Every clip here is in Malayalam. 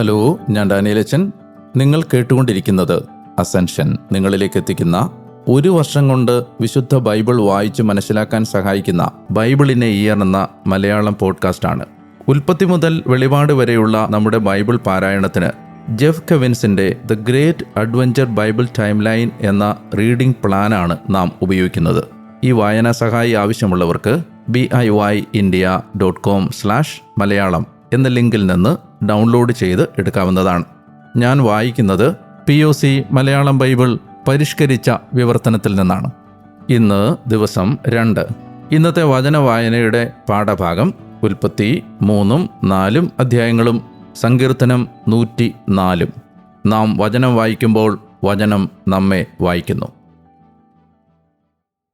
ഹലോ ഞാൻ ഡാനിയലച്ചൻ. നിങ്ങൾ കേട്ടുകൊണ്ടിരിക്കുന്നത് അസെൻഷൻ നിങ്ങളിലേക്ക് എത്തിക്കുന്ന ഒരു വർഷം കൊണ്ട് വിശുദ്ധ ബൈബിൾ വായിച്ച് മനസ്സിലാക്കാൻ സഹായിക്കുന്ന ബൈബിളിനെ ഇയർ എന്ന മലയാളം പോഡ്കാസ്റ്റാണ് ഉൽപ്പത്തി മുതൽ വെളിപാട് വരെയുള്ള നമ്മുടെ ബൈബിൾ പാരായണത്തിന് Jeff കെവിൻസിന്റെ the great adventure Bible timeline എന്ന റീഡിംഗ് പ്ലാനാണ് നാം ഉപയോഗിക്കുന്നത്. ഈ വായനാ സഹായി ആവശ്യമുള്ളവർക്ക് B I Y India dot com slash Malayalam എന്ന ലിങ്കിൽ നിന്ന് ഡൗൺലോഡ് ചെയ്ത് എടുക്കാവുന്നതാണ്. ഞാൻ വായിക്കുന്നത് P O C Malayalam Bible പരിഷ്കരിച്ച വിവർത്തനത്തിൽ നിന്നാണ്. ഇന്ന് ദിവസം രണ്ട്. ഇന്നത്തെ വചന വായനയുടെ പാഠഭാഗം ഉൽപ്പത്തി മൂന്നും നാലും അധ്യായങ്ങളും സങ്കീർത്തനം നൂറ്റി നാലും. നാം വചനം വായിക്കുമ്പോൾ വചനം നമ്മെ വായിക്കുന്നു.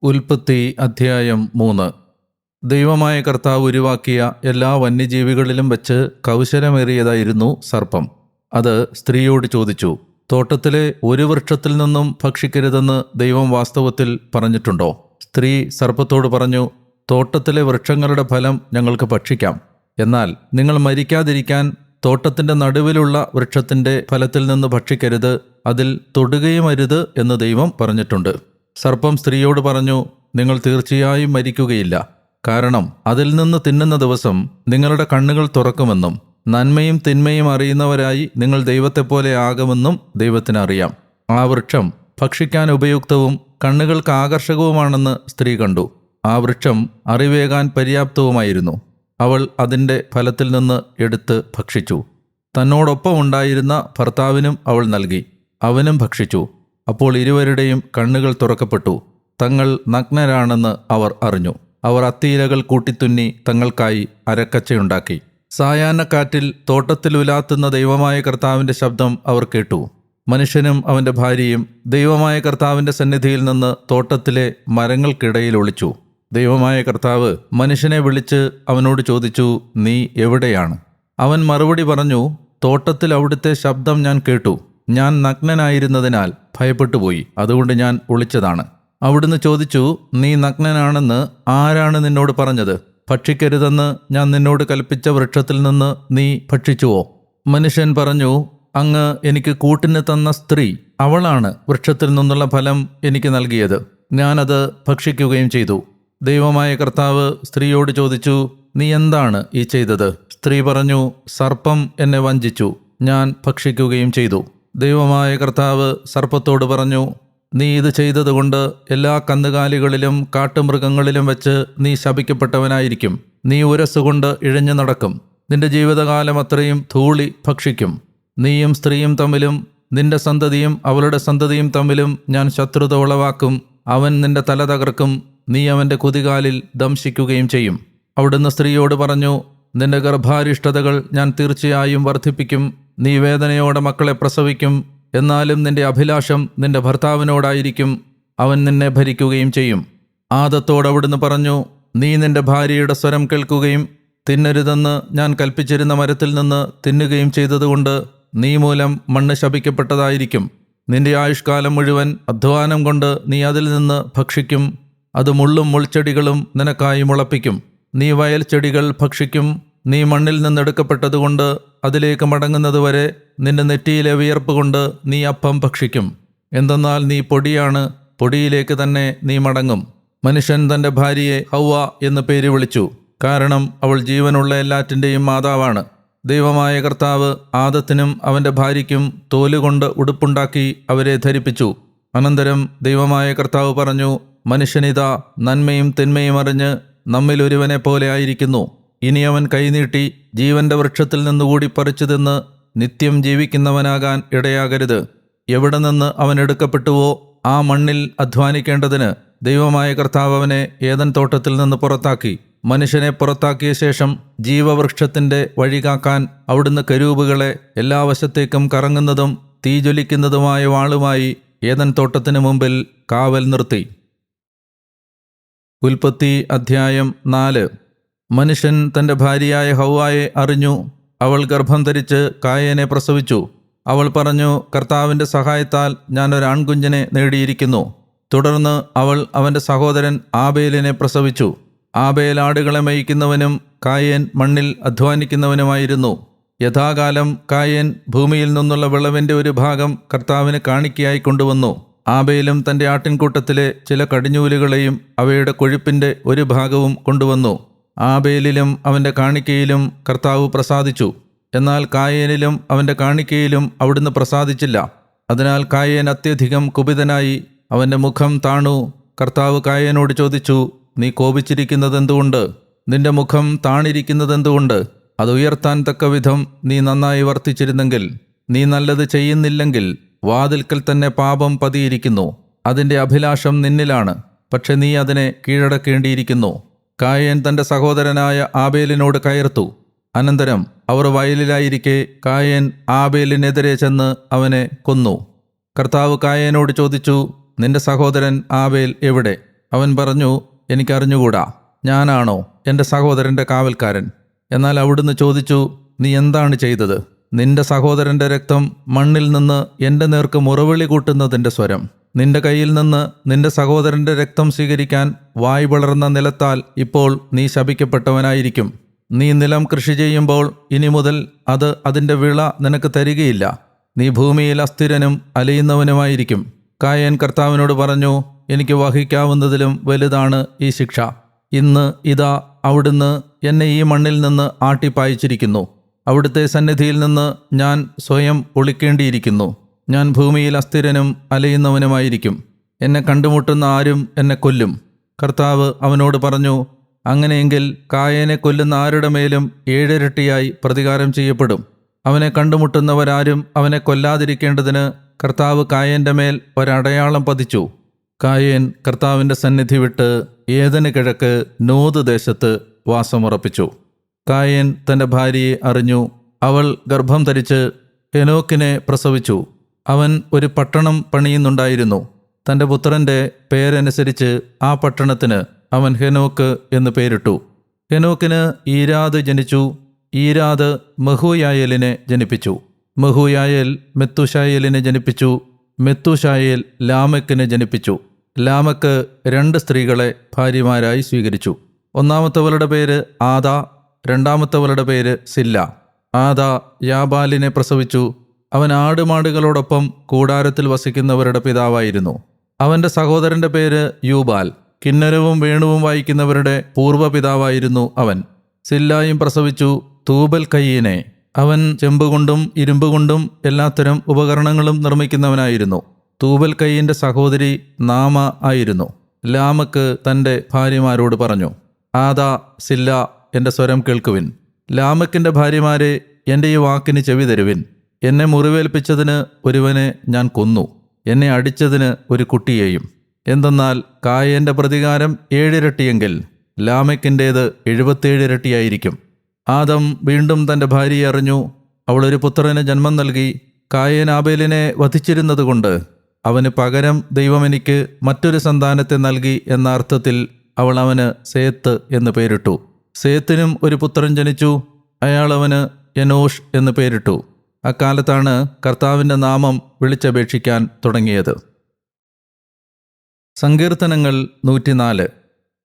ഉൽപ്പത്തി അധ്യായം മൂന്ന്. ദൈവമായ കർത്താവ് ഉരുവാക്കിയ എല്ലാ വന്യജീവികളിലും വെച്ച് കൗശലമേറിയതായിരുന്നു സർപ്പം. അത് സ്ത്രീയോട് ചോദിച്ചു തോട്ടത്തിലെ ഒരു വൃക്ഷത്തിൽ നിന്നും ഭക്ഷിക്കരുതെന്ന് ദൈവം വാസ്തവത്തിൽ പറഞ്ഞിട്ടുണ്ടോ? സ്ത്രീ സർപ്പത്തോട് പറഞ്ഞു തോട്ടത്തിലെ വൃക്ഷങ്ങളുടെ ഫലം ഞങ്ങൾക്ക് ഭക്ഷിക്കാം. എന്നാൽ നിങ്ങൾ മരിക്കാതിരിക്കാൻ തോട്ടത്തിന്റെ നടുവിലുള്ള വൃക്ഷത്തിന്റെ ഫലത്തിൽ നിന്ന് ഭക്ഷിക്കരുത് അതിൽ തൊടുകയും അരുത് എന്ന് ദൈവം പറഞ്ഞിട്ടുണ്ട്. സർപ്പം സ്ത്രീയോട് പറഞ്ഞു നിങ്ങൾ തീർച്ചയായും മരിക്കുകയില്ല. കാരണം അതിൽ നിന്ന് തിന്നുന്ന ദിവസം നിങ്ങളുടെ കണ്ണുകൾ തുറക്കുമെന്നും നന്മയും തിന്മയും അറിയുന്നവരായി നിങ്ങൾ ദൈവത്തെപ്പോലെ ആകുമെന്നും ദൈവത്തിന് അറിയാം. ആ വൃക്ഷം ഭക്ഷിക്കാൻ ഉപയുക്തവും കണ്ണുകൾക്ക് ആകർഷകവുമാണെന്ന് സ്ത്രീ കണ്ടു. ആ വൃക്ഷം അറിവേകാൻ പര്യാപ്തവുമായിരുന്നു. അവൾ അതിന്റെ ഫലത്തിൽ നിന്ന് എടുത്ത് ഭക്ഷിച്ചു. തന്നോടൊപ്പം ഉണ്ടായിരുന്ന ഭർത്താവിനും അവൾ നൽകി. അവനും ഭക്ഷിച്ചു. അപ്പോൾ ഇരുവരുടെയും കണ്ണുകൾ തുറക്കപ്പെട്ടു. തങ്ങൾ നഗ്നരാണെന്ന് അവർ അറിഞ്ഞു. അവർ അത്തിയിലകൾ കൂട്ടിത്തുന്നി തങ്ങൾക്കായി അരക്കച്ചയുണ്ടാക്കി. സായാഹ്നക്കാറ്റിൽ തോട്ടത്തിൽ ഉലാത്തുന്ന ദൈവമായ കർത്താവിന്റെ ശബ്ദം അവർ കേട്ടു. മനുഷ്യനും അവന്റെ ഭാര്യയും ദൈവമായ കർത്താവിന്റെ സന്നിധിയിൽ നിന്ന് തോട്ടത്തിലെ മരങ്ങൾക്കിടയിൽ ഒളിച്ചു. ദൈവമായ കർത്താവ് മനുഷ്യനെ വിളിച്ച് അവനോട് ചോദിച്ചു നീ എവിടെയാണ്? അവൻ മറുപടി പറഞ്ഞു തോട്ടത്തിൽ അവിടുത്തെ ശബ്ദം ഞാൻ കേട്ടു. ഞാൻ നഗ്നനായിരുന്നതിനാൽ ഭയപ്പെട്ടുപോയി. അതുകൊണ്ട് ഞാൻ ഒളിച്ചതാണ്. അവിടുന്ന് ചോദിച്ചു നീ നഗ്നനാണെന്ന് ആരാണ് നിന്നോട് പറഞ്ഞത്? ഭക്ഷിക്കരുതെന്ന് ഞാൻ നിന്നോട് കൽപ്പിച്ച വൃക്ഷത്തിൽ നിന്ന് നീ ഭക്ഷിച്ചുവോ? മനുഷ്യൻ പറഞ്ഞു അങ്ങ് എനിക്ക് കൂട്ടിന് തന്ന സ്ത്രീ അവളാണ് വൃക്ഷത്തിൽ നിന്നുള്ള ഫലം എനിക്ക് നൽകിയത്. ഞാനത് ഭക്ഷിക്കുകയും ചെയ്തു. ദൈവമായ കർത്താവ് സ്ത്രീയോട് ചോദിച്ചു നീ എന്താണ് ഈ ചെയ്തത്? സ്ത്രീ പറഞ്ഞു സർപ്പം എന്നെ വഞ്ചിച്ചു. ഞാൻ ഭക്ഷിക്കുകയും ചെയ്തു. ദൈവമായ കർത്താവ് സർപ്പത്തോട് പറഞ്ഞു നീ ഇത് ചെയ്തതുകൊണ്ട് എല്ലാ കന്നുകാലികളിലും കാട്ടുമൃഗങ്ങളിലും വെച്ച് നീ ശപിക്കപ്പെട്ടവനായിരിക്കും. നീ ഉരസുകൊണ്ട് ഇഴഞ്ഞു നടക്കും. നിന്റെ ജീവിതകാലം അത്രയും ധൂളി ഭക്ഷിക്കും. നീയും സ്ത്രീയും തമ്മിലും നിന്റെ സന്തതിയും അവളുടെ സന്തതിയും തമ്മിലും ഞാൻ ശത്രുത ഉളവാക്കും. അവൻ നിന്റെ തല തകർക്കും. നീ അവന്റെ കുതികാലിൽ ദംശിക്കുകയും ചെയ്യും. അവിടുന്ന് സ്ത്രീയോട് പറഞ്ഞു നിന്റെ ഗർഭാരിഷ്ടതകൾ ഞാൻ തീർച്ചയായും വർദ്ധിപ്പിക്കും. നീ വേദനയോടെ മക്കളെ പ്രസവിക്കും. എന്നാലും നിന്റെ അഭിലാഷം നിന്റെ ഭർത്താവിനോടായിരിക്കും. അവൻ നിന്നെ ഭരിക്കുകയും ചെയ്യും. ആദത്തോട് അവിടുന്ന് പറഞ്ഞു നീ നിന്റെ ഭാര്യയുടെ സ്വരം കേൾക്കുകയും തിന്നരുതെന്ന് ഞാൻ കൽപ്പിച്ചിരുന്ന മരത്തിൽ നിന്ന് തിന്നുകയും ചെയ്തതുകൊണ്ട് നീ മൂലം മണ്ണ് ശപിക്കപ്പെട്ടതായിരിക്കും. നിന്റെ ആയുഷ്കാലം മുഴുവൻ അധ്വാനം കൊണ്ട് നീ അതിൽ നിന്ന് ഭക്ഷിക്കും. അത് മുള്ളും മുൾച്ചെടികളും നിനക്കായി മുളപ്പിക്കും. നീ വയൽ ചെടികൾ ഭക്ഷിക്കും. നീ മണ്ണിൽ നിന്നെടുക്കപ്പെട്ടതുകൊണ്ട് അതിലേക്ക് മടങ്ങുന്നതുവരെ നിന്റെ നെറ്റിയിലെ വിയർപ്പ് കൊണ്ട് നീ അപ്പം ഭക്ഷിക്കും. എന്തെന്നാൽ നീ പൊടിയാണ് പൊടിയിലേക്ക് തന്നെ നീ മടങ്ങും. മനുഷ്യൻ തന്റെ ഭാര്യയെ ഹൗവ എന്ന് പേര് വിളിച്ചു. കാരണം അവൾ ജീവനുള്ള എല്ലാറ്റിന്റെയും മാതാവാണ്. ദൈവമായ കർത്താവ് ആദത്തിനും അവന്റെ ഭാര്യയ്ക്കും തോലുകൊണ്ട് ഉടുപ്പുണ്ടാക്കി അവരെ ധരിപ്പിച്ചു. അനന്തരം ദൈവമായ കർത്താവ് പറഞ്ഞു മനുഷ്യനിതാ നന്മയും തിന്മയും അറിഞ്ഞ് നമ്മിലൊരുവനെ പോലെ ആയിരിക്കുന്നു. ഇനി അവൻ കൈനീട്ടി ജീവന്റെ വൃക്ഷത്തിൽ നിന്നുകൂടി പറിച്ചു തിന്ന് നിത്യം ജീവിക്കുന്നവനാകാൻ ഇടയാകരുത്. എവിടെ നിന്ന് അവൻ എടുക്കപ്പെട്ടുവോ ആ മണ്ണിൽ അധ്വാനിക്കേണ്ടതിന് ദൈവമായ കർത്താവ് അവനെ ഏതൻ തോട്ടത്തിൽ നിന്ന് പുറത്താക്കി. മനുഷ്യനെ പുറത്താക്കിയ ശേഷം ജീവവൃക്ഷത്തിന്റെ വഴി കാക്കാൻ അവിടുന്ന് കരൂപുകളെ എല്ലാ വശത്തേക്കും കറങ്ങുന്നതും തീ തീജ്വലിക്കുന്നതുമായ വാളുമായി ഏതൻ തോട്ടത്തിനു മുമ്പിൽ കാവൽ നിർത്തി. ഉൽപ്പത്തി അധ്യായം നാല്. മനുഷ്യൻ തന്റെ ഭാര്യയായ ഹൗവായെ അറിഞ്ഞു. അവൾ ഗർഭം ധരിച്ച് കായേനെ പ്രസവിച്ചു. അവൾ പറഞ്ഞു കർത്താവിന്റെ സഹായത്താൽ ഞാൻ ഒരു ആൺകുഞ്ഞിനെ നേടിയിരിക്കുന്നു. തുടർന്ന് അവൾ അവന്റെ സഹോദരൻ ആബേലിനെ പ്രസവിച്ചു. ആബേൽ ആടുകളെ മേയ്ക്കുന്നവനും കായേൻ മണ്ണിൽ അധ്വാനിക്കുന്നവനുമായിരുന്നു. യഥാകാലം കായേൻ ഭൂമിയിൽ നിന്നുള്ള വിളവിന്റെ ഒരു ഭാഗം കർത്താവിന് കാണിക്കയായി കൊണ്ടുവന്നു. ആബേലും തന്റെ ആട്ടിൻകൂട്ടത്തിലെ ചില കടിഞ്ഞൂലുകളെയും അവയുടെ കൊഴുപ്പിന്റെ ഒരു ഭാഗവും കൊണ്ടുവന്നു. ആബേലിലും അവന്റെ കാണിക്കയിലും കർത്താവ് പ്രസാദിച്ചു. എന്നാൽ കായേനിലും അവന്റെ കാണിക്കയിലും അവിടുന്ന് പ്രസാദിച്ചില്ല. അതിനാൽ കായേൻ അത്യധികം കുപിതനായി അവന്റെ മുഖം താണു. കർത്താവ് കായേനോട് ചോദിച്ചു നീ കോപിച്ചിരിക്കുന്നതെന്തുകൊണ്ട്? നിന്റെ മുഖം താണിരിക്കുന്നതെന്തുകൊണ്ട്? അത് ഉയർത്താൻ തക്ക വിധം നീ നന്നായി വർത്തിച്ചിരുന്നെങ്കിൽ നീ നല്ലത് ചെയ്യുന്നില്ലെങ്കിൽ വാതിൽക്കൽ തന്നെ പാപം പതിയിരിക്കുന്നു. അതിന്റെ അഭിലാഷം നിന്നിലാണ്. പക്ഷെ നീ അതിനെ കീഴടക്കേണ്ടിയിരിക്കുന്നു. കായൻ തന്റെ സഹോദരനായ ആബേലിനോട് കയർത്തു. അനന്തരം അവർ വയലിലായിരിക്കെ കായേൻ ആബേലിനെതിരെ ചെന്ന് അവനെ കൊന്നു. കർത്താവ് കായേനോട് ചോദിച്ചു നിന്റെ സഹോദരൻ ആബേൽ എവിടെ? അവൻ പറഞ്ഞു എനിക്കറിഞ്ഞുകൂടാ. ഞാനാണോ എന്റെ സഹോദരന്റെ കാവൽക്കാരൻ? എന്നാൽ അവിടുന്ന് ചോദിച്ചു നീ എന്താണ് ചെയ്തത്? നിന്റെ സഹോദരന്റെ രക്തം മണ്ണിൽ നിന്ന് എന്റെ നേർക്ക് മുറവിളി കൂട്ടുന്നതിന്റെ സ്വരം. നിന്റെ കയ്യിൽ നിന്ന് നിന്റെ സഹോദരന്റെ രക്തം സ്വീകരിക്കാൻ വായ് വളർന്ന നിലത്താൽ ഇപ്പോൾ നീ ശപിക്കപ്പെട്ടവനായിരിക്കും. നീ നിലം കൃഷി ചെയ്യുമ്പോൾ ഇനി മുതൽ അത് അതിന്റെ വിള നിനക്ക് തരികയില്ല. നീ ഭൂമിയിൽ അസ്ഥിരനും അലയുന്നവനുമായിരിക്കും. കായൻ കർത്താവിനോട് പറഞ്ഞു എനിക്ക് വഹിക്കാവുന്നതിലും വലുതാണ് ഈ ശിക്ഷ. ഇന്ന് ഇതാ അവിടുന്ന് എന്നെ ഈ മണ്ണിൽ നിന്ന് ആട്ടിപ്പായിച്ചിരിക്കുന്നു. അവിടുത്തെ സന്നിധിയിൽ നിന്ന് ഞാൻ സ്വയം ഒളിക്കേണ്ടിയിരിക്കുന്നു. ഞാൻ ഭൂമിയിൽ അസ്ഥിരനും അലയുന്നവനുമായിരിക്കും. എന്നെ കണ്ടുമുട്ടുന്ന ആരും എന്നെ കൊല്ലും. കർത്താവ് അവനോട് പറഞ്ഞു അങ്ങനെയെങ്കിൽ കായേനെ കൊല്ലുന്ന ആരുടെ മേലും ഏഴിരട്ടിയായി പ്രതികാരം ചെയ്യപ്പെടും. അവനെ കണ്ടുമുട്ടുന്നവരാരും അവനെ കൊല്ലാതിരിക്കേണ്ടതിന് കർത്താവ് കായേന്റെ മേൽ ഒരടയാളം പതിച്ചു. കായേൻ കർത്താവിന്റെ സന്നിധി വിട്ട് ഏതന് കിഴക്ക് നോത് ദേശത്ത് വാസമുറപ്പിച്ചു. കായേൻ തന്റെ ഭാര്യയെ അറിഞ്ഞു. അവൾ ഗർഭം ധരിച്ച് ഹെനോക്കിനെ പ്രസവിച്ചു. അവൻ ഒരു പട്ടണം പണിയുന്നുണ്ടായിരുന്നു. തന്റെ പുത്രന്റെ പേരനുസരിച്ച് ആ പട്ടണത്തിന് അവൻ ഹെനോക്ക് എന്ന് പേരിട്ടു. ഹെനോക്കിന് ഈരാദ് ജനിച്ചു. ഈരാദ് മഹുയായേലിനെ ജനിപ്പിച്ചു. മഹുയായേൽ മെത്തുഷായലിനെ ജനിപ്പിച്ചു. മെത്തുഷായേൽ ലാമക്കിനെ ജനിപ്പിച്ചു. ലാമക്ക് രണ്ട് സ്ത്രീകളെ ഭാര്യമാരായി സ്വീകരിച്ചു. ഒന്നാമത്തവളുടെ പേര് ആദ രണ്ടാമത്തവളുടെ പേര് സില്ല. ആദ യാബാലിനെ പ്രസവിച്ചു. അവൻ ആടുമാടുകളോടൊപ്പം കൂടാരത്തിൽ വസിക്കുന്നവരുടെ പിതാവായിരുന്നു. അവന്റെ സഹോദരന്റെ പേര് യൂബാൽ. കിന്നരവും വേണുവും വായിക്കുന്നവരുടെ പൂർവപിതാവായിരുന്നു അവൻ. സില്ലായും പ്രസവിച്ചു തൂബൽ കയ്യീനെ അവൻ ചെമ്പുകൊണ്ടും ഇരുമ്പുകൊണ്ടും എല്ലാത്തരം ഉപകരണങ്ങളും നിർമ്മിക്കുന്നവനായിരുന്നു. തൂബൽ കയ്യന്റെ സഹോദരി നാമ ആയിരുന്നു. ലാമക്ക് തന്റെ ഭാര്യമാരോട് പറഞ്ഞു ആദാ സില്ല എന്റെ സ്വരം കേൾക്കുവിൻ. ലാമക്കിന്റെ ഭാര്യമാരെ എന്റെ ഈ വാക്കിന് ചെവി തരുവിൻ. എന്നെ മുറിവേൽപ്പിച്ചതിന് ഒരുവനെ ഞാൻ കൊന്നു. എന്നെ അടിച്ചതിന് ഒരു കുട്ടിയെയും. എന്തെന്നാൽ കായന്റെ പ്രതികാരം ഏഴിരട്ടിയെങ്കിൽ ലാമയ്ക്കിന്റേത് എഴുപത്തേഴ് ഇരട്ടിയായിരിക്കും ആദം വീണ്ടും തന്റെ ഭാര്യയെ അറിഞ്ഞു. അവളൊരു പുത്രന് ജന്മം നൽകി. കായേൻ ആബേലിനെ വധിച്ചിരുന്നതുകൊണ്ട് അവന് പകരം ദൈവം എനിക്ക് മറ്റൊരു സന്താനത്തെ നൽകി എന്ന അർത്ഥത്തിൽ അവൾ അവന് സേത്ത് എന്ന് പേരിട്ടു. സേത്തിനും ഒരു പുത്രൻ ജനിച്ചു. അയാൾ അവന് യനോഷ് എന്ന് പേരിട്ടു. അക്കാലത്താണ് കർത്താവിന്റെ നാമം വിളിച്ചപേക്ഷിക്കാൻ തുടങ്ങിയത്. സങ്കീർത്തനങ്ങൾ നൂറ്റിനാല്.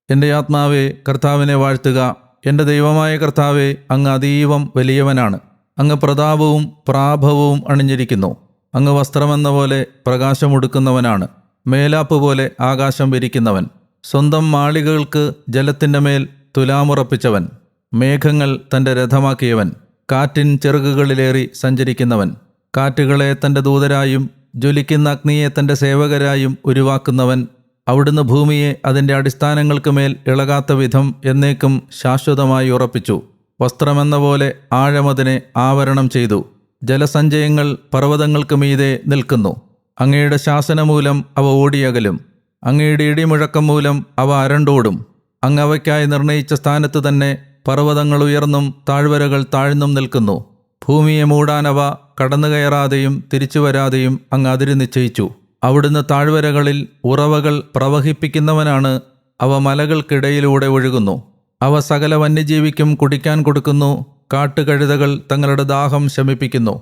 എന്റെ ആത്മാവെ കർത്താവിനെ വാഴ്ത്തുക. എന്റെ ദൈവമായ കർത്താവെ അങ്ങ് അതീവം വലിയവനാണ്. അങ്ങ് പ്രതാപവും പ്രാഭവവും അണിഞ്ഞിരിക്കുന്നു. അങ്ങ് വസ്ത്രമെന്ന പോലെ പ്രകാശമൊടുക്കുന്നവനാണ്. മേലാപ്പ് പോലെ ആകാശം വിരിക്കുന്നവൻ. സ്വന്തം മാളികകൾക്ക് ജലത്തിന്റെ മേൽ തുലാമുറപ്പിച്ചവൻ. മേഘങ്ങൾ തന്റെ രഥമാക്കിയവൻ. കാറ്റിൻ ചെറുകുകളിലേറി സഞ്ചരിക്കുന്നവൻ. കാറ്റുകളെ തന്റെ ദൂതരായും ജ്വലിക്കുന്ന അഗ്നിയെ തന്റെ സേവകരായും ഉരുവാക്കുന്നവൻ. അവിടുന്ന് ഭൂമിയെ അതിന്റെ അടിസ്ഥാനങ്ങൾക്ക് മേൽ ഇളകാത്ത വിധം എന്നേക്കും ശാശ്വതമായി ഉറപ്പിച്ചു. വസ്ത്രമെന്ന പോലെ ആഴമതിനെ ആവരണം ചെയ്തു. ജലസഞ്ചയങ്ങൾ പർവതങ്ങൾക്ക് മീതെ നിൽക്കുന്നു. അങ്ങയുടെ ശാസനമൂലം അവ ഓടിയകലും. അങ്ങയുടെ ഇടിമുഴക്കം മൂലം അവ അരണ്ടോടും. അങ്ങവയ്ക്കായി നിർണയിച്ച സ്ഥാനത്ത് തന്നെ പർവതങ്ങൾ ഉയർന്നും താഴ്വരകൾ താഴ്ന്നും നിൽക്കുന്നു. ഭൂമിയെ മൂടാനവ കടന്നുകയറാതെയും തിരിച്ചു വരാതെയും അങ്ങ് അതിര് നിശ്ചയിച്ചു. അവിടുന്ന് താഴ്വരകളിൽ ഉറവകൾ പ്രവഹിപ്പിക്കുന്നവനാണ് അവ മലകൾക്കിടയിലൂടെ ഒഴുകുന്നു. അവ സകല വന്യജീവിക്കും കുടിക്കാൻ കൊടുക്കുന്നു കാട്ടുകഴുതകൾ തങ്ങളുടെ ദാഹം ശമിപ്പിക്കുന്നു.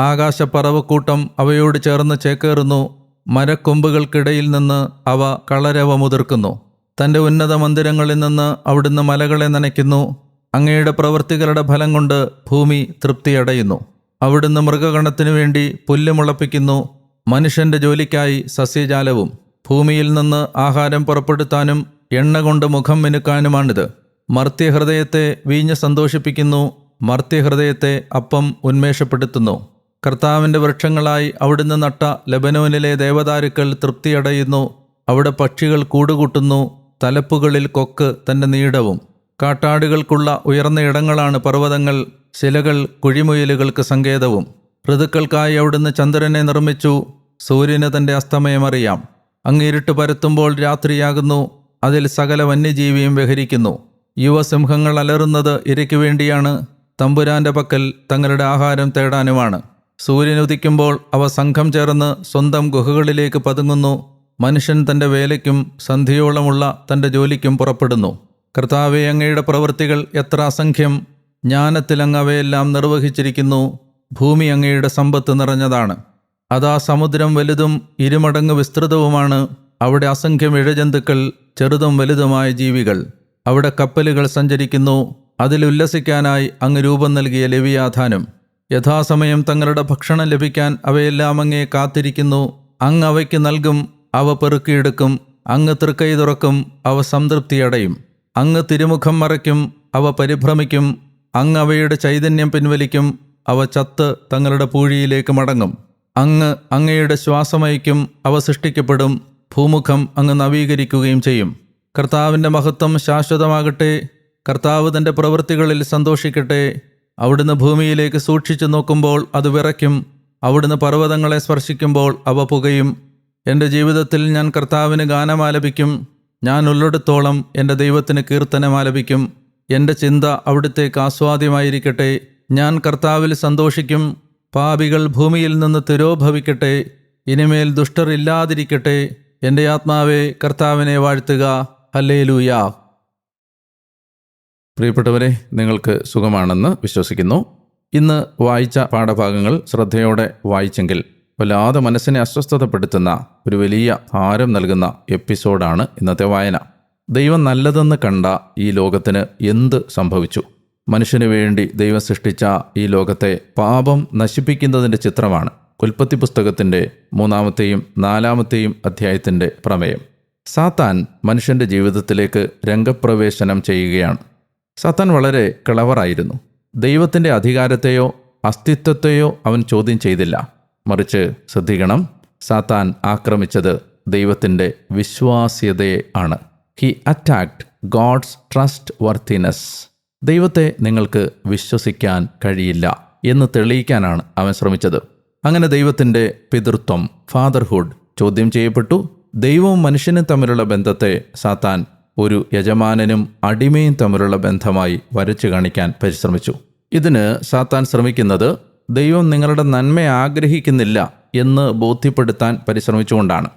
ആകാശപ്പറവക്കൂട്ടം അവയോട് ചേർന്ന് ചേക്കേറുന്നു മരക്കൊമ്പുകൾക്കിടയിൽ നിന്ന് അവ കളരവ മുതിർക്കുന്നു. തന്റെ ഉന്നത മന്ദിരങ്ങളിൽ നിന്ന് അവിടുന്ന് മലകളെ നനയ്ക്കുന്നു. അങ്ങയുടെ പ്രവൃത്തികളുടെ ഫലം കൊണ്ട് ഭൂമി തൃപ്തിയടയുന്നു. അവിടുന്ന് മൃഗഗണത്തിനു വേണ്ടി പുല്ല് മുളപ്പിക്കുന്നു. മനുഷ്യന്റെ ജോലിക്കായി സസ്യജാലവും ഭൂമിയിൽ നിന്ന് ആഹാരം പുറപ്പെടുത്താനും എണ്ണ കൊണ്ട് മുഖം മിനുക്കാനുമാണിത്. മർത്യഹൃദയത്തെ വീഞ്ഞ് സന്തോഷിപ്പിക്കുന്നു. മർത്യഹൃദയത്തെ അപ്പം ഉന്മേഷപ്പെടുത്തുന്നു. കർത്താവിന്റെ വൃക്ഷങ്ങളായി അവിടുന്ന് നട്ട ലബനോനിലെ ദേവദാരുക്കൾ തൃപ്തിയടയുന്നു. അവിടെ പക്ഷികൾ കൂടുകൂട്ടുന്നു. തലപ്പുകളിൽ കൊക്ക് തന്റെ നീടവും കാട്ടാടുകൾക്കുള്ള ഉയർന്ന ഇടങ്ങളാണ് പർവതങ്ങൾ ശിലകൾ കുഴിമുയലുകൾക്ക് സങ്കേതവും. ഋതുക്കൾക്കായി അവിടുന്ന് ചന്ദ്രനെ നിർമ്മിച്ചു സൂര്യന് തന്റെ അസ്തമയമറിയാം അങ്ങിരുട്ട് പരത്തുമ്പോൾ രാത്രിയാകുന്നു അതിൽ സകല വന്യജീവിയും വിഹരിക്കുന്നു. യുവസിംഹങ്ങൾ അലറുന്നത് ഇരയ്ക്കു വേണ്ടിയാണ് തമ്പുരാന്റെ പക്കൽ തങ്ങളുടെ ആഹാരം തേടാനുമാണ്. സൂര്യനുദിക്കുമ്പോൾ അവ സംഘം ചേർന്ന് സ്വന്തം ഗുഹകളിലേക്ക് പതുങ്ങുന്നു. മനുഷ്യൻ തന്റെ വേലയ്ക്കും സന്ധ്യയോളമുള്ള തന്റെ ജോലിക്കും പുറപ്പെടുന്നു. കർത്താവെ അങ്ങയുടെ പ്രവൃത്തികൾ എത്ര അസംഖ്യം. ജ്ഞാനത്തിലങ്ങ് അവയെല്ലാം നിർവഹിച്ചിരിക്കുന്നു. ഭൂമി അങ്ങയുടെ സമ്പത്ത് നിറഞ്ഞതാണ്. അതാ സമുദ്രം വലുതും ഇരുമടങ്ങ് വിസ്തൃതവുമാണ്. അവിടെ അസംഖ്യം ഇഴജന്തുക്കൾ ചെറുതും വലുതുമായ ജീവികൾ. അവിടെ കപ്പലുകൾ സഞ്ചരിക്കുന്നു. അതിലുല്ലസിക്കാനായി അങ്ങ് രൂപം നൽകിയ ലവിയാധാനം യഥാസമയം തങ്ങളുടെ ഭക്ഷണം ലഭിക്കാൻ അവയെല്ലാം അങ്ങേ കാത്തിരിക്കുന്നു. അങ്ങ് അവയ്ക്ക് നൽകും അവ പെറുക്കിയെടുക്കും അങ്ങ് തൃക്കൈ തുറക്കും അവ സംതൃപ്തിയടയും അങ്ങ് തിരുമുഖം മറയ്ക്കും അവ പരിഭ്രമിക്കും അങ്ങ് അവയുടെ ചൈതന്യം പിൻവലിക്കും അവ ചത്ത് തങ്ങളുടെ പൂഴിയിലേക്ക് മടങ്ങും. അങ്ങ് അങ്ങയുടെ ശ്വാസമയക്കും അവ സൃഷ്ടിക്കപ്പെടും ഭൂമുഖം അങ്ങ് നവീകരിക്കുകയും ചെയ്യും. കർത്താവിന്റെ മഹത്വം ശാശ്വതമാകട്ടെ കർത്താവ് തന്റെ പ്രവൃത്തികളിൽ സന്തോഷിക്കട്ടെ. അവിടുന്ന് ഭൂമിയിലേക്ക് സൂക്ഷിച്ചു നോക്കുമ്പോൾ അത് വിറയ്ക്കും അവിടുന്ന് പർവതങ്ങളെ സ്പർശിക്കുമ്പോൾ അവ പുകയും. എന്റെ ജീവിതത്തിൽ ഞാൻ കർത്താവിന് ഗാനമാലപിക്കും. ഞാൻ ഉള്ളിടത്തോളം എന്റെ ദൈവത്തിന് കീർത്തനമാലപിക്കും. എന്റെ ചിന്ത അവിടുത്തേക്ക് ആസ്വാദ്യമായിരിക്കട്ടെ. ഞാൻ കർത്താവിൽ സന്തോഷിക്കും. പാപികൾ ഭൂമിയിൽ നിന്ന് തിരോഭവിക്കട്ടെ. ഇനിമേൽ ദുഷ്ടർ ഇല്ലാതിരിക്കട്ടെ. എന്റെ ആത്മാവെ കർത്താവിനെ വാഴ്ത്തുക. ഹല്ലേലൂയ. പ്രിയപ്പെട്ടവരെ നിങ്ങൾക്ക് സുഖമാണെന്ന് വിശ്വസിക്കുന്നു. ഇന്ന് വായിച്ച പാഠഭാഗങ്ങൾ ശ്രദ്ധയോടെ വായിച്ചെങ്കിൽ വല്ലാതെ മനസ്സിനെ അസ്വസ്ഥതപ്പെടുത്തുന്ന ഒരു വലിയ ഭാരം നൽകുന്ന എപ്പിസോഡാണ് ഇന്നത്തെ വായന. ദൈവം നല്ലതെന്ന് കണ്ട ഈ ലോകത്തിന് എന്ത് സംഭവിച്ചു? മനുഷ്യന് വേണ്ടി ദൈവം സൃഷ്ടിച്ച ഈ ലോകത്തെ പാപം നശിപ്പിക്കുന്നതിന്റെ ചിത്രമാണ് ഉൽപ്പത്തി പുസ്തകത്തിന്റെ മൂന്നാമത്തെയും നാലാമത്തെയും അധ്യായത്തിന്റെ പ്രമേയം. സാത്താൻ മനുഷ്യന്റെ ജീവിതത്തിലേക്ക് രംഗപ്രവേശനം ചെയ്യുകയാണ്. സാത്താൻ വളരെ കിളവറായിരുന്നു ദൈവത്തിന്റെ അധികാരത്തെയോ അസ്തിത്വത്തെയോ അവൻ ചോദ്യം ചെയ്തില്ല. മറിച്ച് ശ്രദ്ധിക്കണം. സാത്താൻ ആക്രമിച്ചത് ദൈവത്തിന്റെ വിശ്വാസ്യതയെ ആണ്. He attacked God's trustworthiness ദൈവത്തെ നിങ്ങൾക്ക് വിശ്വസിക്കാൻ കഴിയില്ല എന്ന് തെളിയിക്കാനാണ് അവൻ ശ്രമിച്ചത്. അങ്ങനെ ദൈവത്തിന്റെ പിതൃത്വം ഫാദർഹുഡ് ചോദ്യം ചെയ്യപ്പെട്ടു. ദൈവവും മനുഷ്യനും തമ്മിലുള്ള ബന്ധത്തെ സാത്താൻ ഒരു യജമാനനും അടിമയും തമ്മിലുള്ള ബന്ധമായി വരച്ചു കാണിക്കാൻ പരിശ്രമിച്ചു. ഇതിന് സാത്താൻ ശ്രമിക്കുന്നത് ദൈവം നിങ്ങളുടെ നന്മ ആഗ്രഹിക്കുന്നില്ല എന്ന് ബോധ്യപ്പെടുത്താൻ പരിശ്രമിച്ചുകൊണ്ടാണ്.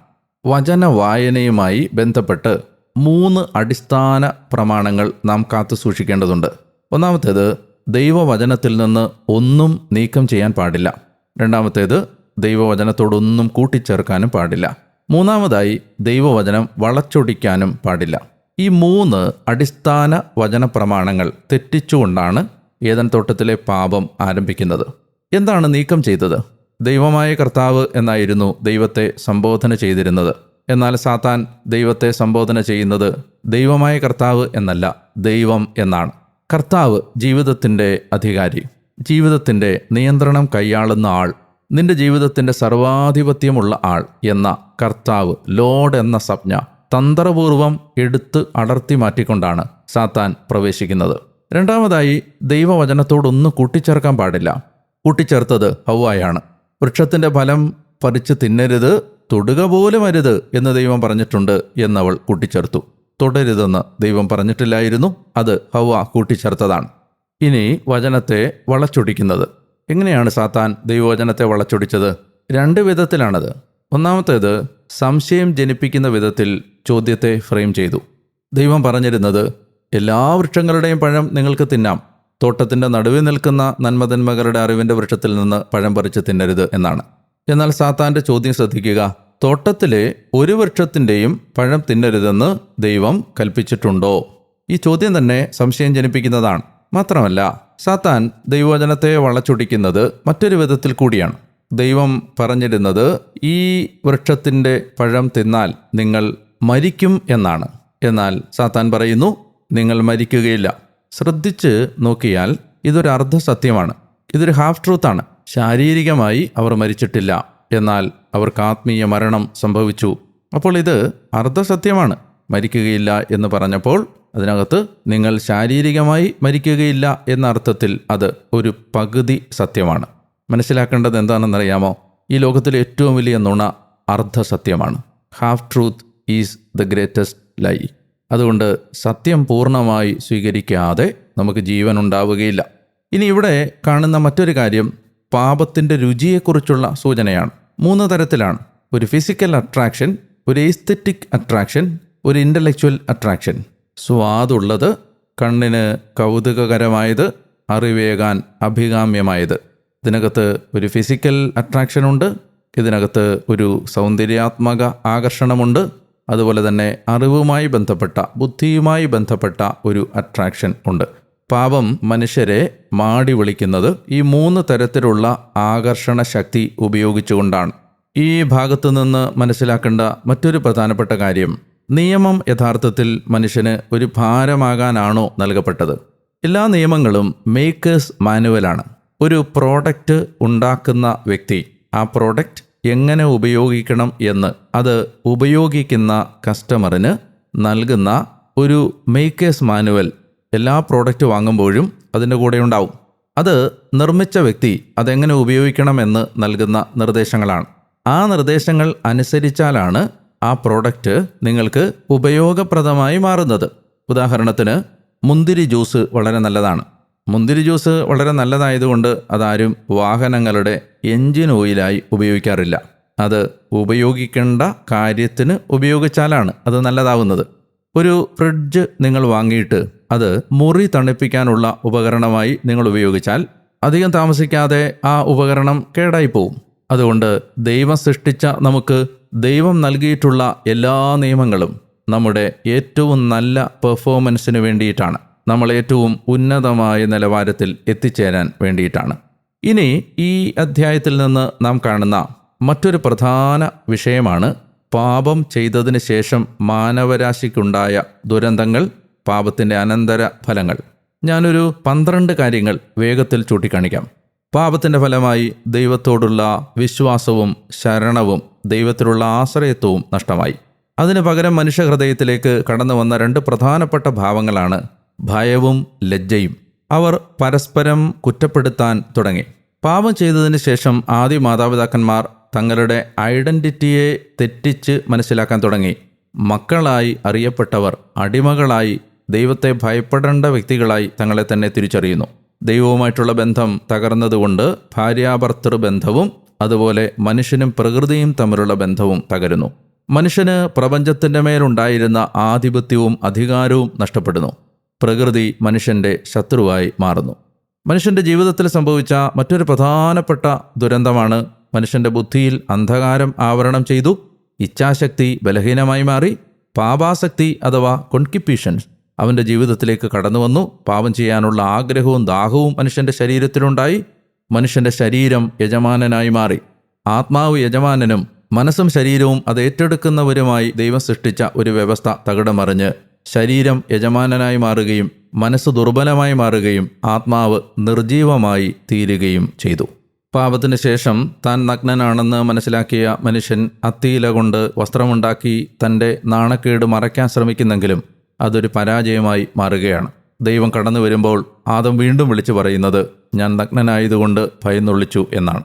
വചന വായനയുമായി ബന്ധപ്പെട്ട് മൂന്ന് അടിസ്ഥാന പ്രമാണങ്ങൾ നാം കാത്തു സൂക്ഷിക്കേണ്ടതുണ്ട്. ഒന്നാമത്തേത് ദൈവവചനത്തിൽ നിന്ന് ഒന്നും നീക്കം ചെയ്യാൻ പാടില്ല. രണ്ടാമത്തേത് ദൈവവചനത്തോടൊന്നും കൂട്ടിച്ചേർക്കാനും പാടില്ല. മൂന്നാമതായി ദൈവവചനം വളച്ചൊടിക്കാനും പാടില്ല. ഈ മൂന്ന് അടിസ്ഥാന വചന പ്രമാണങ്ങൾ തെറ്റിച്ചുകൊണ്ടാണ് ഏതൻ തോട്ടത്തിലെ പാപം ആരംഭിക്കുന്നത്. എന്താണ് നീക്കം ചെയ്തത്? ദൈവമായ കർത്താവ് എന്നായിരുന്നു ദൈവത്തെ സംബോധന ചെയ്തിരുന്നത്. എന്നാൽ സാത്താൻ ദൈവത്തെ സംബോധന ചെയ്യുന്നത് ദൈവമായ കർത്താവ് എന്നല്ല ദൈവം എന്നാണ്. കർത്താവ് ജീവിതത്തിന്റെ അധികാരി. ജീവിതത്തിന്റെ നിയന്ത്രണം കൈയാളുന്ന ആൾ. നിന്റെ ജീവിതത്തിന്റെ സർവാധിപത്യമുള്ള ആൾ എന്ന കർത്താവ് ലോഡ് എന്ന സംജ്ഞ തന്ത്രപൂർവം എടുത്ത് അടർത്തി മാറ്റിക്കൊണ്ടാണ് സാത്താൻ പ്രവേശിക്കുന്നത്. രണ്ടാമതായി ദൈവവചനത്തോടൊന്നും കൂട്ടിച്ചേർക്കാൻ പാടില്ല. കൂട്ടിച്ചേർത്തത് ഹൗവായാണ്. വൃക്ഷത്തിന്റെ ഫലം പറിച്ച് തിന്നരുത് തൊടുക പോലും അരുത് എന്ന് ദൈവം പറഞ്ഞിട്ടുണ്ട് എന്നവൾ കൂട്ടിച്ചേർത്തു. തുടരുതെന്ന് ദൈവം പറഞ്ഞിട്ടില്ലായിരുന്നു അത് ഹൗവ കൂട്ടിച്ചേർത്തതാണ്. ഇനി വചനത്തെ വളച്ചൊടിക്കുന്നത്. എങ്ങനെയാണ് സാത്താൻ ദൈവവചനത്തെ വളച്ചൊടിച്ചത്? രണ്ട് വിധത്തിലാണത്. ഒന്നാമത്തേത് സംശയം ജനിപ്പിക്കുന്ന വിധത്തിൽ ചോദ്യത്തെ ഫ്രെയിം ചെയ്തു. ദൈവം പറഞ്ഞിരുന്നത് എല്ലാ വൃക്ഷങ്ങളുടെയും പഴം നിങ്ങൾക്ക് തിന്നാം തോട്ടത്തിന്റെ നടുവിൽ നിൽക്കുന്ന നന്മതന്മകളുടെ അറിവിന്റെ വൃക്ഷത്തിൽ നിന്ന് പഴം പറിച്ച് തിന്നരുത് എന്നാണ്. എന്നാൽ സാത്താന്റെ ചോദ്യം ശ്രദ്ധിക്കുക തോട്ടത്തിലെ ഒരു വൃക്ഷത്തിന്റെയും പഴം തിന്നരുതെന്ന് ദൈവം കൽപ്പിച്ചിട്ടുണ്ടോ? ഈ ചോദ്യം തന്നെ സംശയം ജനിപ്പിക്കുന്നതാണ്. മാത്രമല്ല സാത്താൻ ദൈവവചനത്തെ വളച്ചൊടിക്കുന്നത് മറ്റൊരു വിധത്തിൽ കൂടിയാണ്. ദൈവം പറഞ്ഞിരുന്നത് ഈ വൃക്ഷത്തിന്റെ പഴം തിന്നാൽ നിങ്ങൾ മരിക്കും എന്നാണ്. എന്നാൽ സാത്താൻ പറയുന്നു നിങ്ങൾ മരിക്കുകയില്ല. ശ്രദ്ധിച്ച് നോക്കിയാൽ ഇതൊരു അർദ്ധസത്യമാണ്. ഇതൊരു ഹാഫ് ട്രൂത്താണ് ശാരീരികമായി അവർ മരിച്ചിട്ടില്ല. എന്നാൽ അവർക്ക് ആത്മീയ മരണം സംഭവിച്ചു. അപ്പോൾ ഇത് അർദ്ധസത്യമാണ്. മരിക്കുകയില്ല എന്ന് പറഞ്ഞപ്പോൾ അതിനകത്ത് നിങ്ങൾ ശാരീരികമായി മരിക്കുകയില്ല എന്ന അർത്ഥത്തിൽ അത് ഒരു പകുതി സത്യമാണ്. മനസ്സിലാക്കേണ്ടത് എന്താണെന്നറിയാമോ? ഈ ലോകത്തിലെ ഏറ്റവും വലിയ നുണ അർദ്ധസത്യമാണ്. Half truth is the greatest lie അതുകൊണ്ട് സത്യം പൂർണമായി സ്വീകരിക്കാതെ നമുക്ക് ജീവൻ ഉണ്ടാവുകയില്ല. ഇനി ഇവിടെ കാണുന്ന മറ്റൊരു കാര്യം പാപത്തിന്റെ രുചിയെക്കുറിച്ചുള്ള സൂചനയാണ്. മൂന്ന് തരത്തിലാണ്. ഒരു ഫിസിക്കൽ അട്രാക്ഷൻ ഒരു എസ്തെറ്റിക് അട്രാക്ഷൻ ഒരു ഇന്റലക്ച്വൽ അട്രാക്ഷൻ സ്വാദുള്ളത് കണ്ണിന് കൗതുകകരമായത് അറിവേകാൻ അഭികാമ്യമായത്. ഇതിനകത്ത് ഒരു ഫിസിക്കൽ അട്രാക്ഷനുണ്ട് ഇതിനകത്ത് ഒരു സൗന്ദര്യാത്മക ആകർഷണമുണ്ട്. അതുപോലെ തന്നെ അറിവുമായി ബന്ധപ്പെട്ട ബുദ്ധിയുമായി ബന്ധപ്പെട്ട ഒരു അട്രാക്ഷൻ ഉണ്ട്. പാപം മനുഷ്യരെ മാടി വിളിക്കുന്നത് ഈ മൂന്ന് തരത്തിലുള്ള ആകർഷണ ശക്തി ഉപയോഗിച്ചുകൊണ്ടാണ്. ഈ ഭാഗത്തു നിന്ന് മനസ്സിലാക്കേണ്ട മറ്റൊരു പ്രധാനപ്പെട്ട കാര്യം നിയമം യഥാർത്ഥത്തിൽ മനുഷ്യന് ഒരു ഭാരമാകാനാണോ നൽകപ്പെട്ടത്? എല്ലാ നിയമങ്ങളും മേക്കേഴ്സ് മാനുവലാണ് ഒരു പ്രോഡക്റ്റ് ഉണ്ടാക്കുന്ന വ്യക്തി ആ പ്രോഡക്റ്റ് എങ്ങനെ ഉപയോഗിക്കണം എന്ന്. അത് ഉപയോഗിക്കുന്ന കസ്റ്റമറിന് നൽകുന്ന ഒരു മേക്കേഴ്സ് മാനുവൽ എല്ലാ പ്രോഡക്റ്റ് വാങ്ങുമ്പോഴും അതിന്റെ കൂടെ ഉണ്ടാവും. അത് നിർമ്മിച്ച വ്യക്തി അതെങ്ങനെ ഉപയോഗിക്കണമെന്ന് നൽകുന്ന നിർദ്ദേശങ്ങളാണ്. ആ നിർദ്ദേശങ്ങൾ അനുസരിച്ചാലാണ് ആ പ്രോഡക്റ്റ് നിങ്ങൾക്ക് ഉപയോഗപ്രദമായി മാറുന്നത്. ഉദാഹരണത്തിന് മുന്തിരി ജ്യൂസ് വളരെ നല്ലതാണ്. മുന്തിരി ജ്യൂസ് വളരെ നല്ലതായതുകൊണ്ട് അതാരും വാഹനങ്ങളുടെ എൻജിൻ ഓയിലായി ഉപയോഗിക്കാറില്ല. അത് ഉപയോഗിക്കേണ്ട കാര്യത്തിന് ഉപയോഗിച്ചാലാണ് അത് നല്ലതാവുന്നത്. ഒരു ഫ്രിഡ്ജ് നിങ്ങൾ വാങ്ങിയിട്ട് അത് മുറി തണുപ്പിക്കാനുള്ള ഉപകരണമായി നിങ്ങൾ ഉപയോഗിച്ചാൽ അധികം താമസിക്കാതെ ആ ഉപകരണം കേടായി പോവും അതുകൊണ്ട് ദൈവം സൃഷ്ടിച്ച നമുക്ക് ദൈവം നൽകിയിട്ടുള്ള എല്ലാ നിയമങ്ങളും നമ്മുടെ ഏറ്റവും നല്ല പെർഫോമൻസിന് വേണ്ടിയിട്ടാണ്. നമ്മൾ ഏറ്റവും ഉന്നതമായ നിലവാരത്തിൽ എത്തിച്ചേരാൻ വേണ്ടിയിട്ടാണ്. ഇനി ഈ അധ്യായത്തിൽ നിന്ന് നാം കാണുന്ന മറ്റൊരു പ്രധാന വിഷയമാണ് പാപം ചെയ്തതിന് ശേഷം മാനവരാശിക്കുണ്ടായ ദുരന്തങ്ങൾ പാപത്തിന്റെ അനന്തര ഫലങ്ങൾ. ഞാനൊരു പന്ത്രണ്ട് കാര്യങ്ങൾ വേഗത്തിൽ ചൂണ്ടിക്കാണിക്കാം. പാപത്തിന്റെ ഫലമായി ദൈവത്തോടുള്ള വിശ്വാസവും ശരണവും ദൈവത്തിലുള്ള ആശ്രയത്വവും നഷ്ടമായി. അതിനു പകരം മനുഷ്യഹൃദയത്തിലേക്ക് കടന്നു വന്ന രണ്ട് പ്രധാനപ്പെട്ട ഭാവങ്ങളാണ് ഭയവും ലജ്ജയും. അവർ പരസ്പരം കുറ്റപ്പെടുത്താൻ തുടങ്ങി. പാപം ചെയ്തതിന് ശേഷം ആദ്യ മാതാപിതാക്കന്മാർ തങ്ങളുടെ ഐഡന്റിറ്റിയെ തെറ്റിച്ച് മനസ്സിലാക്കാൻ തുടങ്ങി. മക്കളായി അറിയപ്പെട്ടവർ അടിമകളായി ദൈവത്തെ ഭയപ്പെടേണ്ട വ്യക്തികളായി തങ്ങളെ തന്നെ തിരിച്ചറിയുന്നു. ദൈവവുമായിട്ടുള്ള ബന്ധം തകർന്നതുകൊണ്ട് ഭാര്യാഭർത്തൃ ബന്ധവും അതുപോലെ മനുഷ്യനും പ്രകൃതിയും തമ്മിലുള്ള ബന്ധവും തകരുന്നു. മനുഷ്യന് പ്രപഞ്ചത്തിന്റെ മേലുണ്ടായിരുന്ന ആധിപത്യവും അധികാരവും നഷ്ടപ്പെടുന്നു. പ്രകൃതി മനുഷ്യന്റെ ശത്രുവായി മാറുന്നു. മനുഷ്യന്റെ ജീവിതത്തിൽ സംഭവിച്ച മറ്റൊരു പ്രധാനപ്പെട്ട ദുരന്തമാണ് മനുഷ്യന്റെ ബുദ്ധിയിൽ അന്ധകാരം ആവരണം ചെയ്തു. ഇച്ഛാശക്തി ബലഹീനമായി മാറി. പാപാസക്തി അഥവാ കൊൺകിപ്പീഷൻസ് അവന്റെ ജീവിതത്തിലേക്ക് കടന്നു വന്നു. പാപം ചെയ്യാനുള്ള ആഗ്രഹവും ദാഹവും മനുഷ്യന്റെ ശരീരത്തിലുണ്ടായി. മനുഷ്യന്റെ ശരീരം യജമാനനായി മാറി. ആത്മാവ് യജമാനനും മനസ്സും ശരീരവും അത് ഏറ്റെടുക്കുന്നവരുമായി ദൈവം സൃഷ്ടിച്ച ഒരു വ്യവസ്ഥ തകിടമറിഞ്ഞ് ശരീരം യജമാനനായി മാറുകയും മനസ്സ് ദുർബലമായി മാറുകയും ആത്മാവ് നിർജീവമായി തീരുകയും ചെയ്തു. പാപത്തിന് ശേഷം താൻ നഗ്നനാണെന്ന് മനസ്സിലാക്കിയ മനുഷ്യൻ അത്തിയില കൊണ്ട് വസ്ത്രമുണ്ടാക്കി തന്റെ നാണക്കേട് മറയ്ക്കാൻ ശ്രമിക്കുന്നെങ്കിലും അതൊരു പരാജയമായി മാറുകയാണ്. ദൈവം കടന്നു വരുമ്പോൾ ആദം വീണ്ടും വിളിച്ചു പറയുന്നത് ഞാൻ നഗ്നനായതുകൊണ്ട് ഭയന്നൊള്ളിച്ചു എന്നാണ്.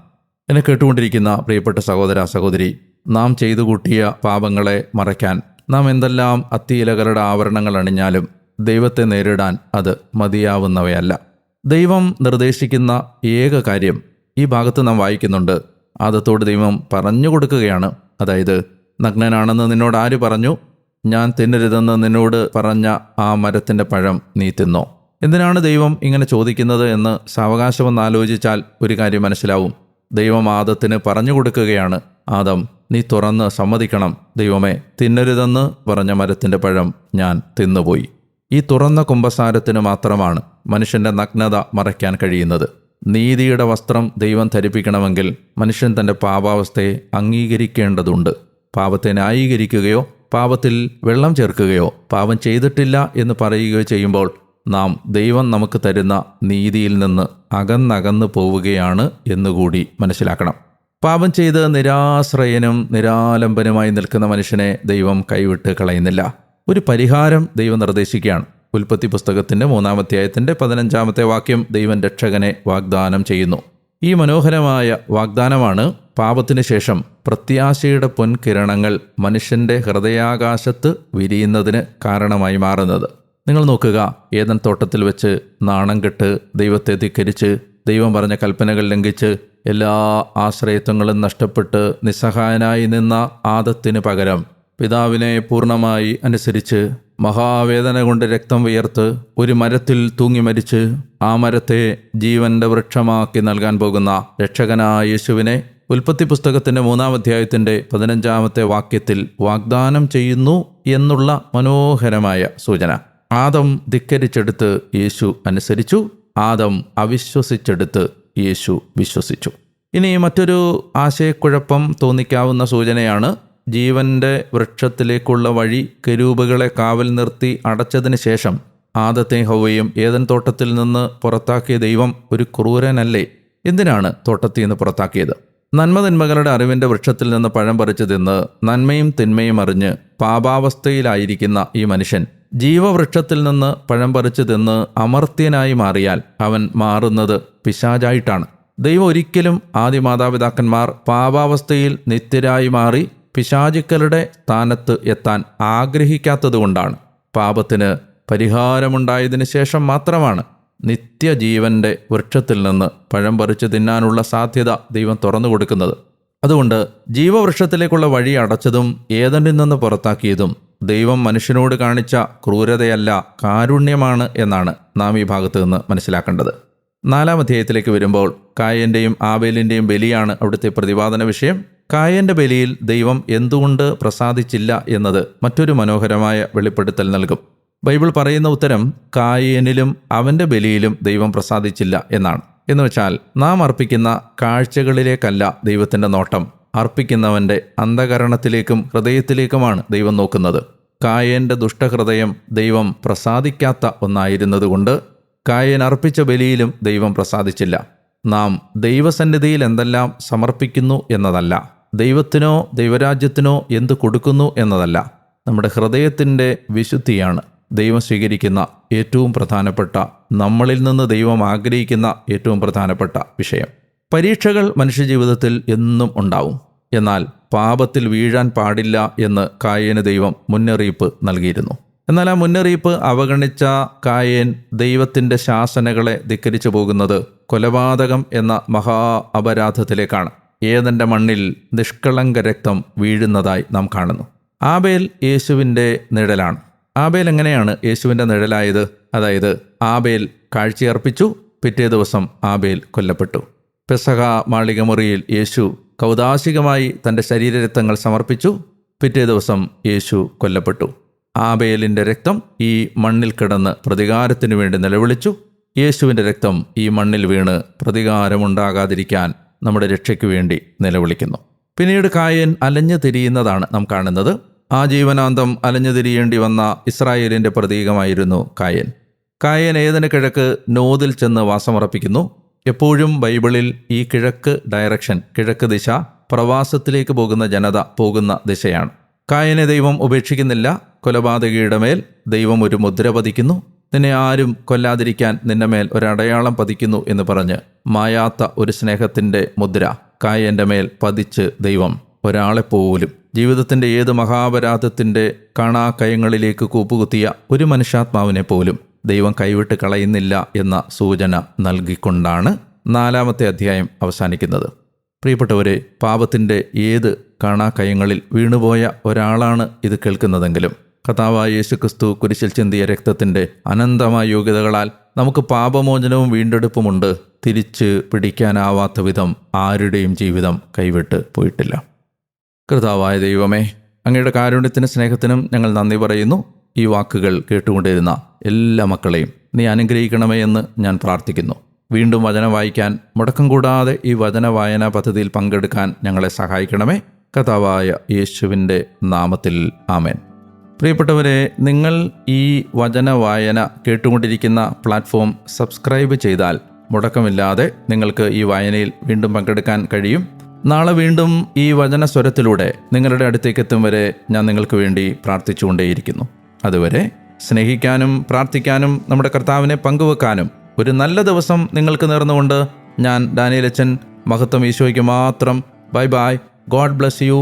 എന്നെ കേട്ടുകൊണ്ടിരിക്കുന്ന പ്രിയപ്പെട്ട സഹോദര സഹോദരി നാം ചെയ്തു കൂട്ടിയ പാപങ്ങളെ മറയ്ക്കാൻ നാം എന്തെല്ലാം അത്തിയിലകളുടെ ആവരണങ്ങൾ അണിഞ്ഞാലും ദൈവത്തെ നേരിടാൻ അത് മതിയാവുന്നവയല്ല. ദൈവം നിർദ്ദേശിക്കുന്ന ഏക കാര്യം ഈ ഭാഗത്ത് നാം വായിക്കുന്നുണ്ട്. ആദത്തോട് ദൈവം പറഞ്ഞു കൊടുക്കുകയാണ്. അതായത് നഗ്നനാണെന്ന് നിന്നോട് ആര് പറഞ്ഞു? ഞാൻ തിന്നരുതെന്ന് നിന്നോട് പറഞ്ഞ ആ മരത്തിന്റെ പഴം നീ തിന്നോ. എന്തിനാണ് ദൈവം ഇങ്ങനെ ചോദിക്കുന്നത് എന്ന് സാവകാശമെന്ന് ആലോചിച്ചാൽ ഒരു കാര്യം മനസ്സിലാവും. ദൈവം ആദത്തിന് പറഞ്ഞു കൊടുക്കുകയാണ്. ആദം നീ തുറന്ന് സമ്മതിക്കണം. ദൈവമേ തിന്നരുതെന്ന് പറഞ്ഞ മരത്തിന്റെ പഴം ഞാൻ തിന്നുപോയി. ഈ തുറന്ന കുംഭസാരത്തിന് മാത്രമാണ് മനുഷ്യന്റെ നഗ്നത മറയ്ക്കാൻ കഴിയുന്നത്. നീതിയുടെ വസ്ത്രം ദൈവം ധരിപ്പിക്കണമെങ്കിൽ മനുഷ്യൻ തന്റെ പാപാവസ്ഥയെ അംഗീകരിക്കേണ്ടതുണ്ട്. പാപത്തെ ന്യായീകരിക്കുകയോ പാപത്തിൽ വെള്ളം ചേർക്കുകയോ പാപം ചെയ്തിട്ടില്ല എന്ന് പറയുകയോ ചെയ്യുമ്പോൾ നാം ദൈവം നമുക്ക് തരുന്ന നീതിയിൽ നിന്ന് അകന്നകന്നു പോവുകയാണ് എന്നുകൂടി മനസ്സിലാക്കണം. പാപം ചെയ്ത് നിരാശ്രയനും നിരാലംബനുമായി നിൽക്കുന്ന മനുഷ്യനെ ദൈവം കൈവിട്ട് കളയുന്നില്ല. ഒരു പരിഹാരം ദൈവം നിർദ്ദേശിക്കുകയാണ്. ഉൽപ്പത്തി പുസ്തകത്തിന്റെ മൂന്നാമധ്യായത്തിന്റെ പതിനഞ്ചാമത്തെ വാക്യം ദൈവം രക്ഷകനെ വാഗ്ദാനം ചെയ്യുന്നു. ഈ മനോഹരമായ വാഗ്ദാനമാണ് പാപത്തിന് ശേഷം പ്രത്യാശയുടെ പൊൻകിരണങ്ങൾ മനുഷ്യന്റെ ഹൃദയാകാശത്ത് വിരിയുന്നതിന് കാരണമായി മാറുന്നത്. നിങ്ങൾ നോക്കുക ഏതൻ തോട്ടത്തിൽ വെച്ച് നാണം കെട്ട് ദൈവത്തെ ധിക്കരിച്ച് ദൈവം പറഞ്ഞ കൽപ്പനകൾ ലംഘിച്ച് എല്ലാ ആശ്രയത്വങ്ങളും നഷ്ടപ്പെട്ട് നിസ്സഹായനായി നിന്ന ആദത്തിന് പകരം പിതാവിനെ പൂർണമായി അനുസരിച്ച് മഹാവേദന കൊണ്ട് രക്തം വിയർത്ത് ഒരു മരത്തിൽ തൂങ്ങി മരിച്ച് ആ മരത്തെ ജീവന്റെ വൃക്ഷമാക്കി നൽകാൻ പോകുന്ന രക്ഷകനായ യേശുവിനെ ഉൽപ്പത്തി പുസ്തകത്തിന്റെ മൂന്നാം അധ്യായത്തിന്റെ പതിനഞ്ചാമത്തെ വാക്യത്തിൽ വാഗ്ദാനം ചെയ്യുന്നു എന്നുള്ള മനോഹരമായ സൂചന. ആദം ധിക്കരിച്ചെടുത്ത് യേശു അനുസരിച്ചു. ആദം അവിശ്വസിച്ചെടുത്ത് യേശു വിശ്വസിച്ചു. ഇനി മറ്റൊരു ആശയക്കുഴപ്പം തോന്നിക്കാവുന്ന സൂചനയാണ് ജീവന്റെ വൃക്ഷത്തിലേക്കുള്ള വഴി കരൂപുകളെ കാവൽ നിർത്തി അടച്ചതിന് ശേഷം ആദത്തെ ഹൗവയും ഏതൻ തോട്ടത്തിൽ നിന്ന് പുറത്താക്കിയ ദൈവം ഒരു ക്രൂരനല്ലേ? എന്തിനാണ് തോട്ടത്തിൽ നിന്ന് പുറത്താക്കിയത്? നന്മതിന്മകളുടെ അറിവിന്റെ വൃക്ഷത്തിൽ നിന്ന് പഴം പറിച്ചു തിന്ന് നന്മയും തിന്മയും അറിഞ്ഞ് പാപാവസ്ഥയിലായിരിക്കുന്ന ഈ മനുഷ്യൻ ജീവവൃക്ഷത്തിൽ നിന്ന് പഴം പറിച്ചു തിന്ന് അമർത്യനായി മാറിയാൽ അവൻ മാറുന്നത് പിശാചായിട്ടാണ്. ദൈവം ഒരിക്കലും ആദ്യ മാതാപിതാക്കന്മാർ പാപാവസ്ഥയിൽ നിത്യരായി മാറി പിശാചുക്കളുടെ സ്ഥാനത്ത് എത്താൻ ആഗ്രഹിക്കാത്തതുകൊണ്ടാണ്. പാപത്തിന് പരിഹാരമുണ്ടായതിനു ശേഷം മാത്രമാണ് നിത്യജീവന്റെ വൃക്ഷത്തിൽ നിന്ന് പഴം പറിച്ചു തിന്നാനുള്ള സാധ്യത ദൈവം തുറന്നു കൊടുക്കുന്നത്. അതുകൊണ്ട് ജീവവൃക്ഷത്തിലേക്കുള്ള വഴി അടച്ചതും ഏതനിൽ നിന്ന് പുറത്താക്കിയതും ദൈവം മനുഷ്യനോട് കാണിച്ച ക്രൂരതയല്ല കാരുണ്യമാണ് എന്നാണ് നാം ഈ ഭാഗത്ത് നിന്ന് മനസ്സിലാക്കേണ്ടത്. നാലാം അധ്യായത്തിലേക്ക് വരുമ്പോൾ കായന്റെയും ആബേലിന്റെയും ബലിയാണ് അവിടുത്തെ പ്രതിപാദന വിഷയം. കായന്റെ ബലിയിൽ ദൈവം എന്തുകൊണ്ട് പ്രസാദിച്ചില്ല എന്നത് മറ്റൊരു മനോഹരമായ വെളിപ്പെടുത്തൽ നൽകും. ബൈബിൾ പറയുന്ന ഉത്തരം കായനിലും അവന്റെ ബലിയിലും ദൈവം പ്രസാദിച്ചില്ല എന്നാണ്. എന്നുവെച്ചാൽ നാം അർപ്പിക്കുന്ന കാഴ്ചകളിലേക്കല്ല ദൈവത്തിന്റെ നോട്ടം. അർപ്പിക്കുന്നവന്റെ അന്ധകരണത്തിലേക്കും ഹൃദയത്തിലേക്കുമാണ് ദൈവം നോക്കുന്നത്. കായന്റെ ദുഷ്ടഹൃദയം ദൈവം പ്രസാദിക്കാത്ത ഒന്നായിരുന്നതുകൊണ്ട് കായൻ അർപ്പിച്ച ബലിയിലും ദൈവം പ്രസാദിച്ചില്ല. നാം ദൈവസന്നിധിയിൽ എന്തെല്ലാം സമർപ്പിക്കുന്നു എന്നതല്ല. ദൈവത്തിനോ ദൈവരാജ്യത്തിനോ എന്ത് കൊടുക്കുന്നു എന്നതല്ല. നമ്മുടെ ഹൃദയത്തിന്റെ വിശുദ്ധിയാണ് ദൈവം സ്വീകരിക്കുന്ന ഏറ്റവും പ്രധാനപ്പെട്ട നമ്മളിൽ നിന്ന് ദൈവം ആഗ്രഹിക്കുന്ന ഏറ്റവും പ്രധാനപ്പെട്ട വിഷയം. പരീക്ഷകൾ മനുഷ്യജീവിതത്തിൽ എന്നും ഉണ്ടാവും. എന്നാൽ പാപത്തിൽ വീഴാൻ പാടില്ല എന്ന് കായേന് ദൈവം മുന്നറിയിപ്പ് നൽകിയിരുന്നു. എന്നാൽ ആ മുന്നറിയിപ്പ് അവഗണിച്ച കായേൻ ദൈവത്തിന്റെ ശാസനകളെ ധിക്കരിച്ചു പോകുന്നത് കൊലപാതകം എന്ന മഹാ അപരാധത്തിലേക്കാണ്. ഏതന്റെ മണ്ണിൽ നിഷ്കളങ്ക രക്തം വീഴുന്നതായി നാം കാണുന്നു. ആബേൽ യേശുവിന്റെ നിഴലാണ്. ആബേൽ എങ്ങനെയാണ് യേശുവിന്റെ നിഴലായത്? അതായത് ആബേൽ കാഴ്ചയർപ്പിച്ചു പിറ്റേ ദിവസം ആബേൽ കൊല്ലപ്പെട്ടു. പെസഹ മാളികമുറിയിൽ യേശു കൗതാശികമായി തന്റെ ശരീരരക്തങ്ങൾ സമർപ്പിച്ചു. പിറ്റേ ദിവസം യേശു കൊല്ലപ്പെട്ടു. ആബേലിന്റെ രക്തം ഈ മണ്ണിൽ കിടന്ന് പ്രതികാരത്തിനു വേണ്ടി നിലവിളിച്ചു. യേശുവിന്റെ രക്തം ഈ മണ്ണിൽ വീണ് പ്രതികാരമുണ്ടാകാതിരിക്കാൻ നമ്മുടെ രക്ഷയ്ക്ക് വേണ്ടി നിലവിളിക്കുന്നു. പിന്നീട് കായൻ അലഞ്ഞു തിരിയുന്നതാണ് നാം കാണുന്നത്. ആ ജീവനാന്തം അലഞ്ഞു തിരിയേണ്ടി വന്ന ഇസ്രായേലിന്റെ പ്രതീകമായിരുന്നു കായൻ. കായൻ ഏതിന് കിഴക്ക് നോതിൽ ചെന്ന് വാസമുറപ്പിക്കുന്നു എപ്പോഴും ബൈബിളിൽ ഈ കിഴക്ക് ഡയറക്ഷൻ കിഴക്ക് ദിശ പ്രവാസത്തിലേക്ക് പോകുന്ന ജനത പോകുന്ന ദിശയാണ്. കായനെ ദൈവം ഉപേക്ഷിക്കുന്നില്ല കൊലപാതകയുടെ മേൽ ദൈവം ഒരു മുദ്ര പതിക്കുന്നു. നിന്നെ ആരും കൊല്ലാതിരിക്കാൻ നിന്റെ മേൽ ഒരടയാളം പതിക്കുന്നു എന്ന് പറഞ്ഞ് മായാത്ത ഒരു സ്നേഹത്തിന്റെ മുദ്ര കായന്റെ മേൽ പതിച്ച് ദൈവം ഒരാളെപ്പോലും ജീവിതത്തിന്റെ ഏത് മഹാപരാധത്തിന്റെ കാണാക്കയങ്ങളിലേക്ക് കൂപ്പുകുത്തിയ ഒരു മനുഷ്യാത്മാവിനെ പോലും ദൈവം കൈവിട്ട് കളയുന്നില്ല എന്ന സൂചന നൽകിക്കൊണ്ടാണ് നാലാമത്തെ അധ്യായം അവസാനിക്കുന്നത്. പ്രിയപ്പെട്ടവരെ പാപത്തിന്റെ ഏത് കാണാക്കയങ്ങളിൽ വീണുപോയ ഒരാളാണ് ഇത് കേൾക്കുന്നതെങ്കിലും കഥാവായ യേശുക്രിസ്തു കുരിശിൽ ചിന്തിയ രക്തത്തിന്റെ അനന്തമായ യോഗ്യതകളാൽ നമുക്ക് പാപമോചനവും വീണ്ടെടുപ്പുമുണ്ട്. തിരിച്ച് പിടിക്കാനാവാത്ത വിധം ആരുടെയും ജീവിതം കൈവിട്ട് പോയിട്ടില്ല. കർത്താവായ ദൈവമേ അങ്ങയുടെ കാരുണ്യത്തിനും സ്നേഹത്തിനും ഞങ്ങൾ നന്ദി പറയുന്നു. ഈ വാക്കുകൾ കേട്ടുകൊണ്ടിരുന്ന എല്ലാ മക്കളെയും നീ അനുഗ്രഹിക്കണമേ എന്ന് ഞാൻ പ്രാർത്ഥിക്കുന്നു. വീണ്ടും വചന വായിക്കാൻ മുടക്കം കൂടാതെ ഈ വചന വായനാ പദ്ധതിയിൽ പങ്കെടുക്കാൻ ഞങ്ങളെ സഹായിക്കണമേ. കഥാവായ യേശുവിന്റെ നാമത്തിൽ ആമേൻ. പ്രിയപ്പെട്ടവരെ നിങ്ങൾ ഈ വചന വായന കേട്ടുകൊണ്ടിരിക്കുന്ന പ്ലാറ്റ്ഫോം സബ്സ്ക്രൈബ് ചെയ്താൽ മുടക്കമില്ലാതെ നിങ്ങൾക്ക് ഈ വായനയിൽ വീണ്ടും പങ്കെടുക്കാൻ കഴിയും. നാളെ വീണ്ടും ഈ വചന സ്വരത്തിലൂടെ നിങ്ങളുടെ അടുത്തേക്ക് എത്തും വരെ ഞാൻ നിങ്ങൾക്ക് വേണ്ടി പ്രാർത്ഥിച്ചുകൊണ്ടേയിരിക്കുന്നു. അതുവരെ സ്നേഹിക്കാനും പ്രാർത്ഥിക്കാനും നമ്മുടെ കർത്താവിനെ പങ്കുവെക്കാനും ഒരു നല്ല ദിവസം നിങ്ങൾക്ക് നേർന്നുകൊണ്ട് ഞാൻ ഡാനിയലച്ചൻ മഹത്വം ഈശോയ്ക്ക് മാത്രം. Bye bye. God bless you.